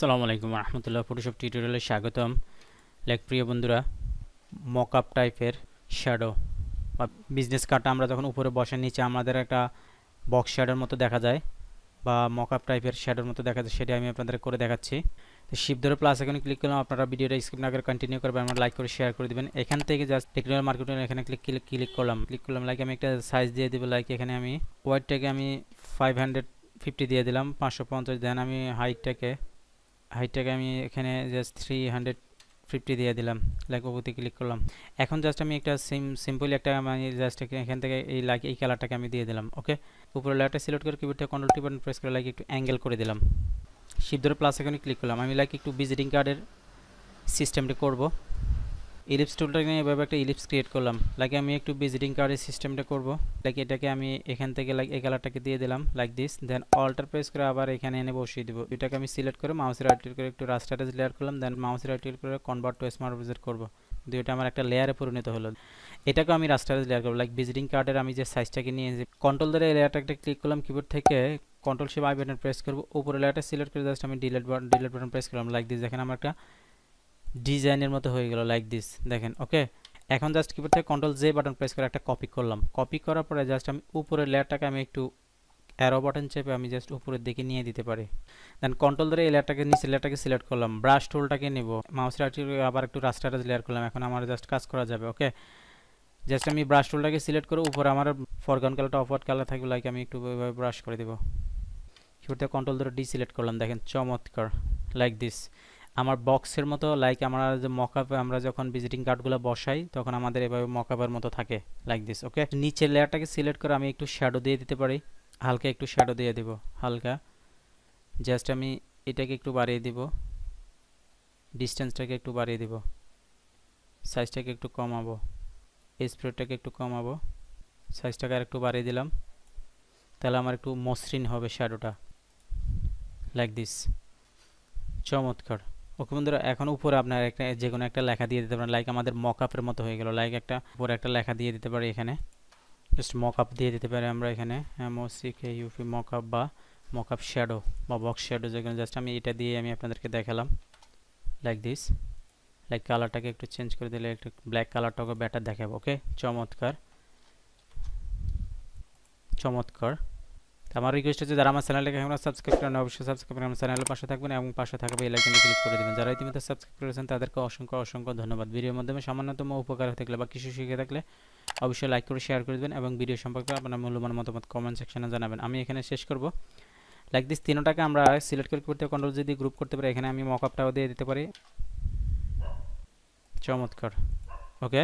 আসসালামু আলাইকুম রহমতুল্লাহ ফটোশপ টিউটোরিয়ালে স্বাগতম। লাইক প্রিয় বন্ধুরা মকআপ টাইপের শ্যাডো বা বিজনেস কার্ডটা আমরা যখন উপরে বসে, নিচে আমাদের একটা বক্স শ্যাডোর মতো দেখা যায় বা মকআপ টাইপের শ্যাডোর মতো দেখা যায়, সেটা আমি আপনাদের করে দেখাচ্ছি। তো শিপ ধরে প্লাস এখানে ক্লিক করলাম, আপনারা ভিডিওটা স্ক্রিন আগে কন্টিনিউ করবেন, আমার লাইক করে শেয়ার করে দিবেন। এখান থেকে জাস্ট টেকনিক্যাল মার্কেটিং এখানে ক্লিক ক্লিক ক্লিক করলাম। ক্লিক করলাম লাইক আমি একটা সাইজ দিয়ে দেবো লাইক এখানে আমি ওয়াইডটাকে আমি ফাইভ হান্ড্রেড ফিফটি দিয়ে দিলাম, পাঁচশো পঞ্চাশ দেন আমি হাইটটাকে হাইটটাকে আমি এখানে জাস্ট থ্রি হান্ড্রেড ফিফটি দিয়ে দিলাম। লাইক ওপরতে ক্লিক করলাম। এখন জাস্ট আমি একটা সিম সিম্পল একটা আমি জাস্ট এখান থেকে এই লাইক এই কালারটাকে আমি দিয়ে দিলাম ওকে উপরে লাইটটা সিলেক্ট করে কিবোর্ডটা কন্ট্রোল কন্ট্রোল বাটন প্রেস করে লাইক একটু অ্যাঙ্গেল করে দিলাম। শিপ ধরে প্লাস এখানে ক্লিক করলাম। আমি লাইক একটু ভিজিটিং কার্ডের সিস্টেমটা করব। ইলিপস টুলটা নিয়ে এভাবে একটা ইলিপস ক্রিয়েট করলাম। লাইক আমি একটু ভিজিটিং কার্ডের সিস্টেমটা করব। লাইক এটাকে আমি এখান থেকে লাইক এই কালারটাকে দিয়ে দিলাম like this then alter press করে আবার এখানে এনে বসিয়ে দিব। এটাকে আমি সিলেক্ট করে মাউসের রাইট করে একটু রাস্টারাইজ লেয়ার করলাম দেন মাউসের রাইট করে কনভার্ট টু স্মার্ট ভিজিট করব। দুইটা আমার একটা লেয়ারে পরিণত হলো। এটাকে আমি রাস্টারাইজ লেয়ার করব। লাইক ভিজিটিং কার্ডের আমি যে সাইজটাকে নিয়ে কন্ট্রোল ধরে এই লেয়ারটাকে ক্লিক করলাম কিবোর্ড থেকে control shift I button press করব। উপরে লেয়ারটা সিলেক্ট করে জাস্ট আমি delete button delete button press করলাম। লাইক দিস দেখেন আমার একটা ডিজাইনের মতো হয়ে গেল লাইক দিস দেখেন ওকে এখন জাস্ট কিবোর্ড থেকে কন্ট্রোল জে বাটন প্রেস করে একটা কপি করলাম। কপি করার পরে জাস্ট আমি উপরের লেয়ারটাকে আমি একটু অ্যারো বাটন চেপে আমি জাস্ট উপরের দিকে নিয়ে দিতে পারি। দেন কন্ট্রোল ধরে এই লেয়ারটাকে নিচে লেয়ারটাকে সিলেক্ট করলাম। ব্রাশ টুলটাকে নেব। মাউস রাইট আবার একটু রাস্টারাইজ লেয়ার করলাম। এখন আমার জাস্ট কাজ করা যাবে ওকে জাস্ট আমি ব্রাশ টুলটাকে সিলেক্ট করে উপরে আমার ফরগ্রাউন্ড কালারটা অফওয়ার্ড কালার থাকবে লাইক আমি একটু ওইভাবে ব্রাশ করে দেবো। কিবোর্ড থেকে কন্ট্রোল ধরে ডি সিলেক্ট করলাম, দেখেন, চমৎকার লাইক দিস আমার বক্সের মতো লাইক আমরা যে মকআপে আমরা যখন ভিজিটিং কার্ডগুলো বসাই, তখন আমাদের এভাবে মকআপের মতো থাকে লাইক দিস ওকে নিচের লেয়ারটাকে সিলেক্ট করে আমি একটু শ্যাডো দিয়ে দিতে পারি, হালকা একটু শ্যাডো দিয়ে দেব, হালকা। জাস্ট আমি এটাকে একটু বাড়িয়ে দিব ডিস্টেন্সটাকে একটু বাড়িয়ে দিব সাইজটাকে একটু কমাবো স্প্রেডটাকে একটু কমাবো সাইজটাকে আর একটু বাড়িয়ে দিলাম, তাহলে আমার একটু মসৃণ হবে শ্যাডোটা লাইক দিস চমৎকার। ওকে বন্ধুরা, এখন উপরে আপনার একটা যে কোনো একটা লেখা দিয়ে দিতে পারেন। লাইক আমাদের মকআপের মতো হয়ে গেল। লাইক একটা, উপরে একটা লেখা দিয়ে দিতে পারি এখানে। জাস্ট মকআপ দিয়ে দিতে পারি আমরা এখানে। এমওসিকে ইউপি মকআপ বা মকআপ শ্যাডো বা বক্স শ্যাডো যেখানে জাস্ট আমি এটা দিয়ে আমি আপনাদেরকে দেখালাম। লাইক দিস লাইক কালারটাকে একটু চেঞ্জ করে দিলে একটু ব্ল্যাক কালারটাকে ব্যাটার দেখাবো ওকে চমৎকার। চমৎকার। আমার রিকোয়েস্ট হচ্ছে যারা আমার চ্যানেলটাকে এখন সাবস্ক্রাইব করেন অবশ্যই সাবস্ক্রাইব করে আমার চ্যানেলের পাশে থাকবেন এবং পাশে থাকবে এই লাইকনে ক্লিক করে দেবেন। যারা ইতিমধ্যে সাবস্ক্রাইব করেছেন, তাদেরকে অসংখ্য অসংখ্য ধন্যবাদ। ভিডিওর মাধ্যমে সামান্যতম উপকার হয়ে থাকলে বা কিছু শিখে থাকলে অবশ্যই লাইক করে শেয়ার করে দেবেন এবং ভিডিও সম্পর্কে আপনার মূল্যবান মতামত কমেন্ট সেকশনে জানাবেন। আমি এখানে শেষ করব। লাইক দিস তিনটাকে আমরা সিলেক্ট করে করতে কন্ট্রোল যদি গ্রুপ করতে পারি। এখানে আমি মকআপটাও দিয়ে দিতে পারি। চমৎকার। ওকে